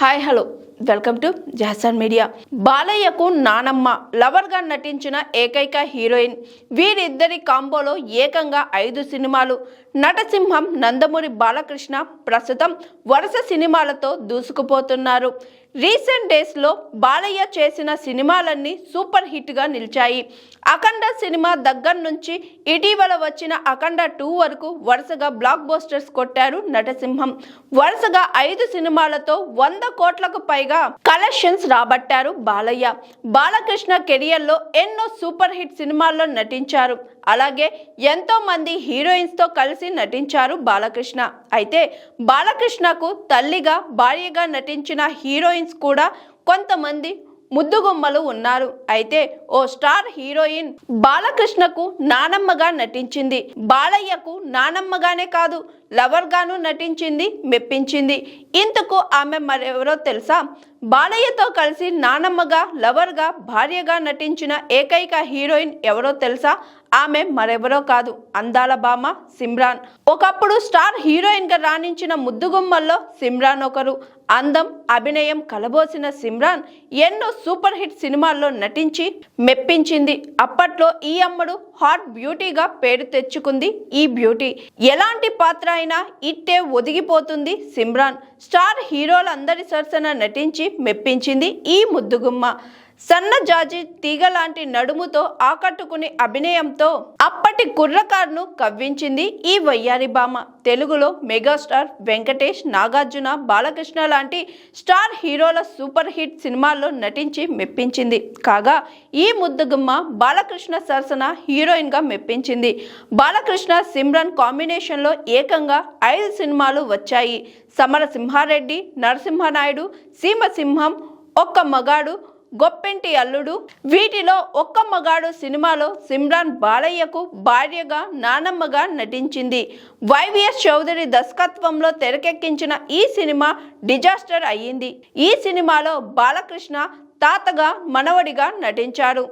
Hi, hello. Welcome to జహసన్ media. బాలయ్యకు నానమ్మ లవర్గా నటించిన ఏకైక హీరోయిన్. వీరిద్దరి కాంబోలో ఏకంగా ఐదు సినిమాలు. నటసింహం నందమూరి బాలకృష్ణ ప్రస్తుతం వరుస సినిమాలతో దూసుకుపోతున్నారు. రీసెంట్ డేస్లో బాలయ్య చేసిన సినిమాలన్నీ సూపర్ హిట్గా నిలిచాయి. అఖండ సినిమా దగ్గర నుంచి ఇటీవల వచ్చిన అఖండ టూ వరకు వరుసగా బ్లాక్ బోస్టర్స్ కొట్టారు నటసింహం. వరుసగా ఐదు సినిమాలతో వంద కోట్లకు పై పైగా కలెక్షన్స్ రాబట్టారు బాలయ్య. బాలకృష్ణ కెరియర్లో ఎన్నో సూపర్ హిట్ సినిమాల్లో నటించారు. అలాగే ఎంతో మంది హీరోయిన్స్తో కలిసి నటించారు బాలకృష్ణ. అయితే బాలకృష్ణకు తల్లిగా భార్యగా నటించిన హీరోయిన్స్ కూడా కొంతమంది ముద్దుగుమ్మలు ఉన్నారు. అయితే ఓ స్టార్ హీరోయిన్ బాలకృష్ణకు నానమ్మగా నటించింది. బాలయ్యకు నానమ్మగానే కాదు లవర్గాను నటించింది మెప్పించింది. ఇంతకు ఆమె మరెవరో తెలుసా? బాలయ్యతో కలిసి నానమ్మగా లవర్గా భార్యగా నటించిన ఏకైక హీరోయిన్ ఎవరో తెలుసా? ఆమె మరెవరో కాదు. అందాల బామ సిమ్రాన్. ఒకప్పుడు స్టార్ హీరోయిన్గా రాణించిన ముద్దుగుమ్మల్లో సిమ్రాన్ ఒకరు. అందం అభినయం కలబోసిన సిమ్రాన్ ఎన్నో సూపర్ హిట్ సినిమాల్లో నటించి మెప్పించింది. అప్పట్లో ఈ అమ్మడు హాట్ బ్యూటీగా పేరు తెచ్చుకుంది ఈ బ్యూటీ. ఎలాంటి పాత్ర అయినా ఇట్టే ఒదిగిపోతుంది సిమ్రాన్. స్టార్ హీరోలందరి సరసన నటించి మెప్పించింది ఈ ముద్దుగుమ్మ. సన్న జాజి తీగ లాంటి నడుముతో ఆకట్టుకునే అభినయంతో అప్పటి కుర్రకారును కవ్వించింది ఈ వయ్యారి భామ. తెలుగులో మెగాస్టార్ వెంకటేష్ నాగార్జున బాలకృష్ణ లాంటి స్టార్ హీరోల సూపర్ హిట్ సినిమాల్లో నటించి మెప్పించింది. కాగా ఈ ముద్దుగుమ్మ బాలకృష్ణ సరసన హీరోయిన్గా మెప్పించింది. బాలకృష్ణ సిమ్రన్ కాంబినేషన్లో ఏకంగా ఐదు సినిమాలు వచ్చాయి. సమరసింహారెడ్డి నరసింహనాయుడు సీమసింహం ఒక్క మగాడు గొప్పెంటి అల్లుడు. వీటిలో ఒక్క మగాడు సినిమాలో సిమ్రాన్ బాలయ్యకు భార్యగా నానమ్మగా నటించింది. వైవిఎస్ చౌదరి దర్శకత్వంలో తెరకెక్కించిన ఈ సినిమా డిజాస్టర్ అయ్యింది. ఈ సినిమాలో బాలకృష్ణ తాతగా మనవడిగా నటించారు.